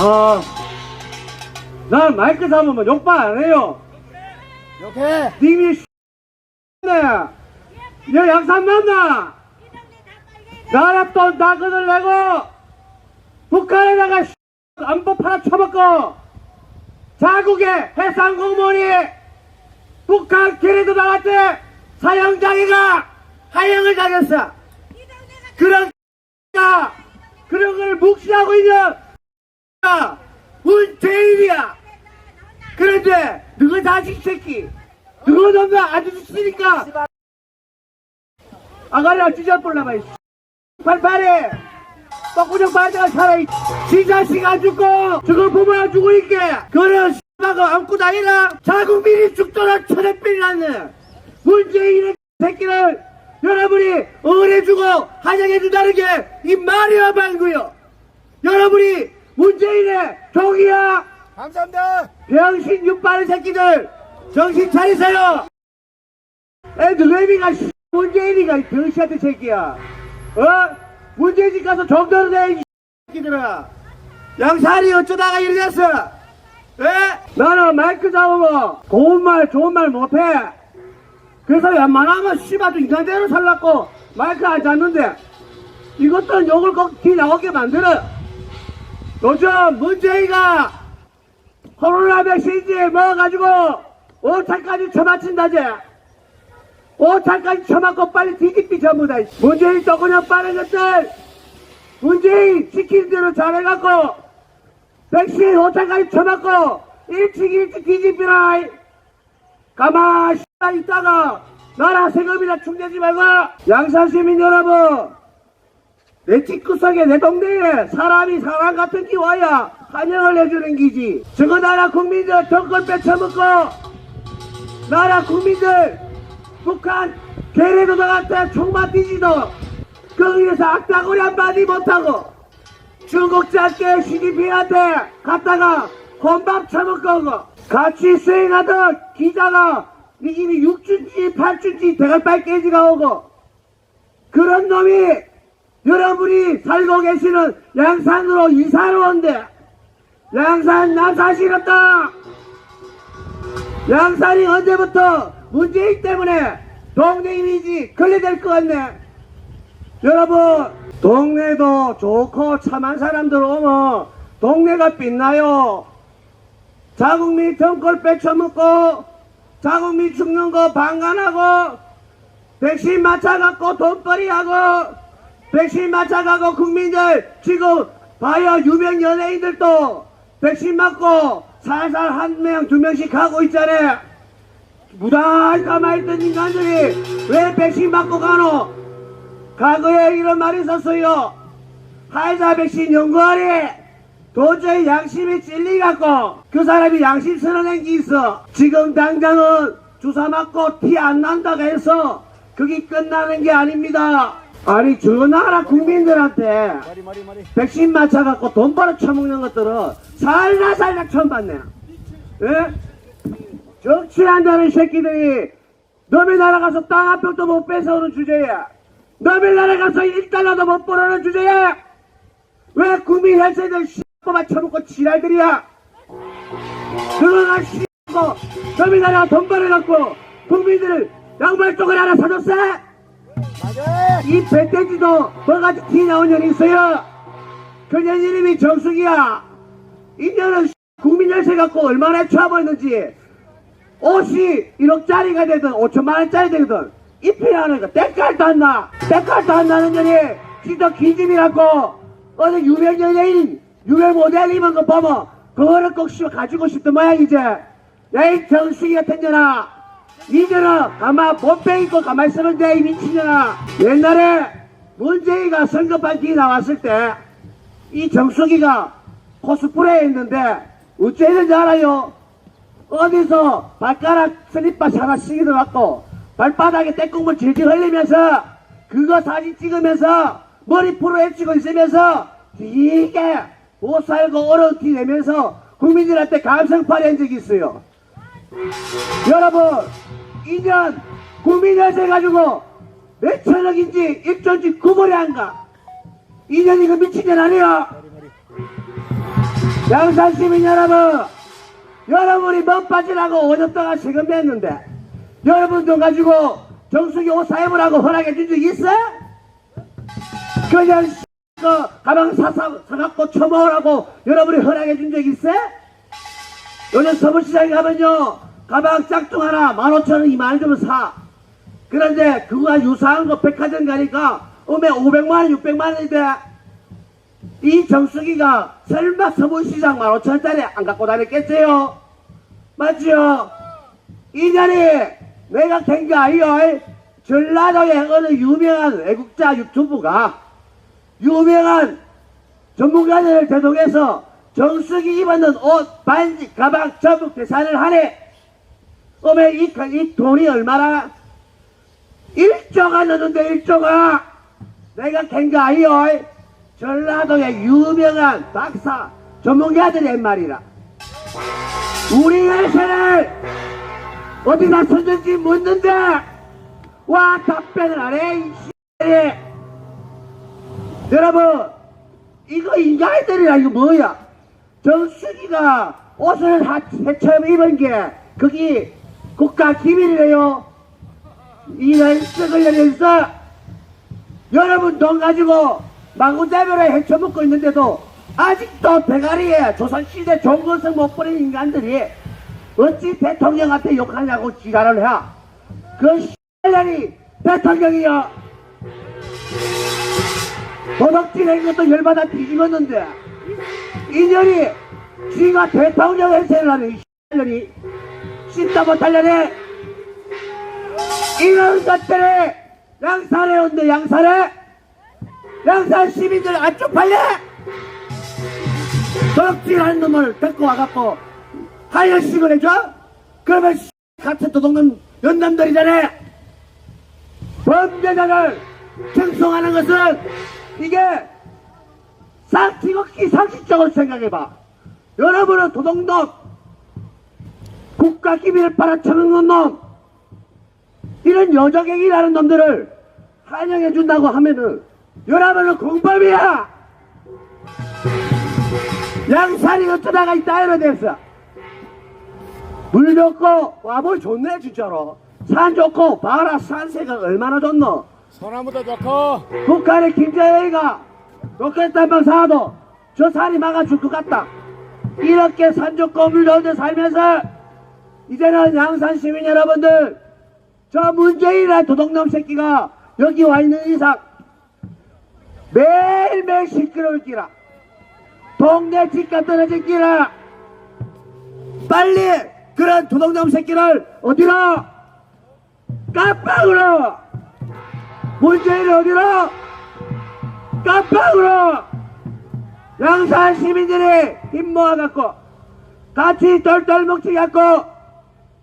어, 난 마이크 잡으면 욕발 안 해요. 이렇게 님이 네. 여 양산 맞나? 나라 또 나그들 내고 북한에다가 안보 팔아 쳐먹고 자국의 해상 공무원이 북한 캐리도 나갔대 사형장이가 하형을 당했어. 그런 가 그런 걸 묵시하고 있는 문재인이야. 그런데 너희 자식 새끼? 너희 놈들 아주 쓰니까. 아가리가 찢어볼라봐 팔팔해. 빡구정 바지가 살아있 지 자식 안 죽고 저거 부모가 죽고 있게. 그런 씨발거 안고 다니라 자국민이 죽더라 천엔병이 났네 문재인의 새끼를 여러분이 응원해주고 환영해준다는 게 이 말이야 말고요. 여러분이 문재인의 종이야! 감사합니다. 병신 육바른 새끼들 정신 차리세요! 애들 레미가 씨, 문재인이가 이 병신한테 새끼야. 어? 문재인 집 가서 정도로 내이 새끼들아. 양살이 어쩌다가 이리 됐어? 에? 나는 마이크 잡으면 고운 말 좋은 말 못해. 그래서 웬만하면 씨발 좀 인간대로 살라고 마이크 안 잡는데. 이것도 욕을 꼭 뒤 나오게 만들어 요즘 문재인가 코로나 백신지 먹어가지고 5차까지 처맞힌다지. 5차까지 처맞고 빨리 뒤집기 전부 다 문재인 조금만 빠른 것들. 문재인 시키는 대로 잘해갖고 백신 5차까지 처맞고 일찍 일찍 뒤집히라 가만 씨발 있다가 나라 세금이나 충내지 말고 양산 시민 여러분 내 집구석에 내 동네에 사람이 사람 같은 기 와야 환영을 해주는 기지. 저거 나라 국민들 덩굴 뺏쳐먹고 나라 국민들 북한 괴뢰도 나갔다 총만 뒤지도 거기에서 악다구리 한마디 못하고 중국자께 시진핑한테 갔다가 혼밥 처먹고 같이 수행하던 기자가 이미 6주인지 8주인지 대갈빨 깨지가 오고 그런 놈이 여러분이 살고 계시는 양산으로 이사를 온대. 양산 나 자신 없다. 양산이 언제부터 문재인 때문에 동네 이미지 걸려될 것 같네. 여러분 동네도 좋고 참한 사람들 오면 동네가 빛나요. 자국민 정골 뺏쳐먹고 자국민 죽는 거 방관하고 백신 맞춰갖고 돈벌이하고 백신 맞춰가고 국민들 지금 봐요 유명 연예인들도 백신 맞고 살살 한 명 두 명씩 하고 있잖아요 무달 가만있던 인간들이 왜 백신 맞고 가노? 과거에 이런 말이 있었어요. 화이자 백신 연구하리 도저히 양심이 찔리갖고 그 사람이 양심 스러낸 게 있어. 지금 당장은 주사 맞고 티 안 난다고 해서 그게 끝나는 게 아닙니다 아니 저 나라 국민들한테 머리 머리 머리. 백신 맞춰갖고 돈 벌어 처먹는 것들은 살다 살다 처음 봤네. 예? 정치한다는 새끼들이 너네 나라 가서 땅 한 평도 못 뺏어오는 주제야. 너네 나라 가서 1달러도 못 벌어오는 주제야. 왜 국민 혈세들 씨X만 처먹고 지랄들이야. 그거가 씨X고 너네 나라가 돈 벌어갖고 국민들 양말 쪽을 하나 사줬어? 이 배돼지도 뭐가지 티 나온 년이 있어요. 그년 이름이 정숙이야. 이 년은 국민 열쇠 갖고 얼마나 쳐버렸는지 옷이 1억짜리가 되든 5천만원짜리 되든 나는 거 때깔도 안 나. 때깔도 안 나는 년이 진짜 기집이라고 어느 유명 연예인 유명 모델 입은 거 보면 그거를 꼭 가지고 싶던 모양이지. 야이 정숙이 같은 년아. 이제는 가만 못배 입고 가만히 있으면 돼, 이 미친년아. 옛날에 문재인가 선거판 뒤 나왔을 때, 이 정수기가 코스프레 했는데, 어째는지 알아요? 어디서 발가락 슬리퍼 하나 씌기도 갖고, 발바닥에 떼국물 질질 흘리면서, 그거 사진 찍으면서, 머리 풀어 헤치고 있으면서, 이게 못 살고 어려운 티 내면서, 국민들한테 감성팔이 한 적이 있어요. 여러분 2년 국민연세 가지고 몇 천억인지 1조인지 구분이 안가 2년 이거 미친 년 아니야 머리 머리. 양산 시민 여러분, 여러분이 멋 빠지라고 5년 동안 세금 냈는데, 여러분 돈 가지고 정수기 옷 사입으라고 허락해 준 적 있어? 그냥 그 가방 사사, 사갖고 처먹으라고 여러분이 허락해 준 적 있어? 요즘 서울시장에 가면요, 가방 짝퉁 하나 15,000원, 2만원 주면 사. 그런데 그거와 유사한 거 백화점 가니까 오메 500만원, 600만원인데 이 정수기가 설마 서울시장 15,000원짜리 안 갖고 다녔겠어요? 맞죠? 이년이 내가 캔게 아니요 전라도의 어느 유명한 외국자 유튜브가 유명한 전문가들을 대동해서 정수기 입었는 옷, 반지, 가방 전부 계산을 하네. 어메 이, 이 돈이 얼마나? 1조가 넘는데 1조가? 내가 캔거 아니요 전라도의 유명한 박사 전문가들의 말이라. 우리 회사를 어디다 썼는지 묻는데 와 답변을 안해 여러분 이거 인간들이라 이거 뭐야 정수기가 옷을 하- 처음 입은 게 거기 국가 기밀이래요 이런 썩을 년에서 여러분 돈 가지고 망군대별에 헤쳐먹고 있는데도 아직도 대가리에 조선시대 종건성 못 버린 인간들이 어찌 대통령한테 욕하냐고 지랄을 해. 그 X년이 대통령이요. 도덕질한 것도 열받아 뒤집었는데 이년이 지가 대통령 행세를 하는 이 X년이 씹다 못하려네 이런 것들을 양산에 온대 양산에 양산 시민들 안 쪽팔려 도둑질하는 놈을 데리고 와갖고 하여식을 해줘? 그러면 같은 도둑놈 연남들이잖아. 범죄자를 청송하는 것은 이게 싹지극히 상식적으로 생각해봐 여러분은 도둑놈 국가 기밀을 팔아쳐먹는 놈 이런 여적행위라는 놈들을 환영해 준다고 하면은 여러분은 공범이야. 양산이 어쩌다가 있다 이러 됐어. 물 좋고 와물 좋네 진짜로. 산 좋고 봐라 산세가 얼마나 좋노. 소나무도 좋고 북한의 김정일이가 로켓 한방 사도 저 산이 막아 줄 것 같다. 이렇게 산 좋고 물 좋은 데 살면서 이제는 양산 시민 여러분들 저 문재인이라는 도둑놈 새끼가 여기 와 있는 이상 매일매일 시끄러울 기라 동네 집값 떨어질 기라 빨리 그런 도둑놈 새끼를 어디로? 깜빡으로! 문재인을 어디로 깜빡으로! 양산 시민들이 힘 모아갖고 같이 똘똘 뭉치갖고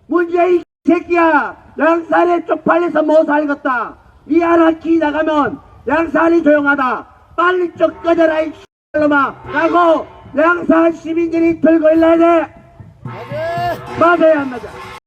문재인 새끼야 양산에 쪽팔려서 못 살겠다. 미안하기 나가면 양산이 조용하다. 빨리 쪽 꺼져라 이 X놈아. 라고 양산 시민들이 들고 일러야 돼. 맞아. 맞아야 안 맞아